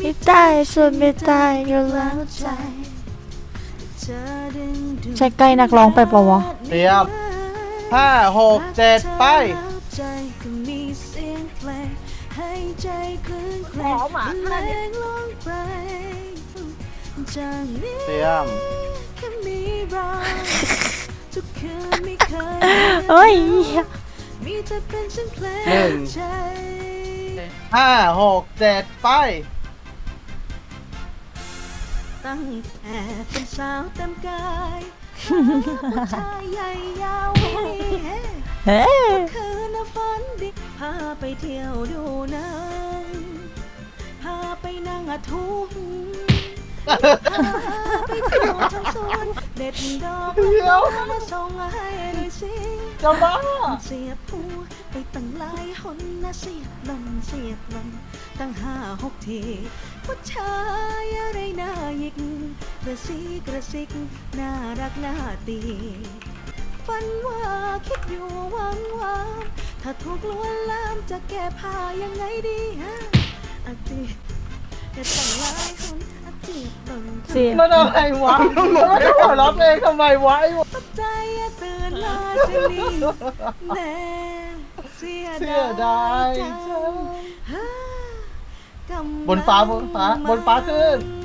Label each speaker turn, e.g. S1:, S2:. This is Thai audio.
S1: ไม่ได้สุดไม่ได้อยู่แล้วใจใช่ใกล้นักร้องไปปะวะ
S2: เตรียมห้าหกเจ็ดไป
S3: ใจก็มีเสียงเพลงให้ใจคลื่นเคล
S4: หอมอะ
S3: เพลงลงไปจากนี้
S2: เตรียม
S3: แค่มีเราทุกคืนไม่เคย
S1: เอ้ย
S3: มีแต่เป็นเสียงเพลง
S2: หนึ่ง
S3: ใจ
S2: ห้าหกเจ็ดไป
S3: ตั้งแต่เป็นสาวเต็มกายผู้ชายใหญ่ยาวเฮ้
S1: เฮ้
S3: คืนน่ะฝันดีพาไปเที่ยวดูหนังพาไปนั่งอะทุ่งพาไป เที่ยวทั้งสวนเด็ดดอก
S2: เดี๋ยว
S3: มาส่งให้ได้สิง
S2: จะบ้า
S3: เสียบหัวไปตั้งหลายหนนะเสียบลมเสียบลมตั้งห้าหกทีผู้ชายอะไรน่าหยิกกระซีกระซิกน่ารักน่าตีฝันว่าคิดอยู่หวังว่าถ้าถูกลวนลามจะแก้ผ้ายังไงดีฮะอาจีเด็ดตั้งหลายคนอาจีบลม
S1: เสีย
S2: มันอะไรวะมันไม่ได้หัวเราะเองทำไมวะไอ้วะ
S3: ตกใจอะตื่นมาจะมีแน่เสีย
S2: เสียดาย
S3: จัง
S2: จัง
S3: ฮะกำลัง
S2: บนฟ้าบนฟ้าบนฟ้าขึ้น
S3: ม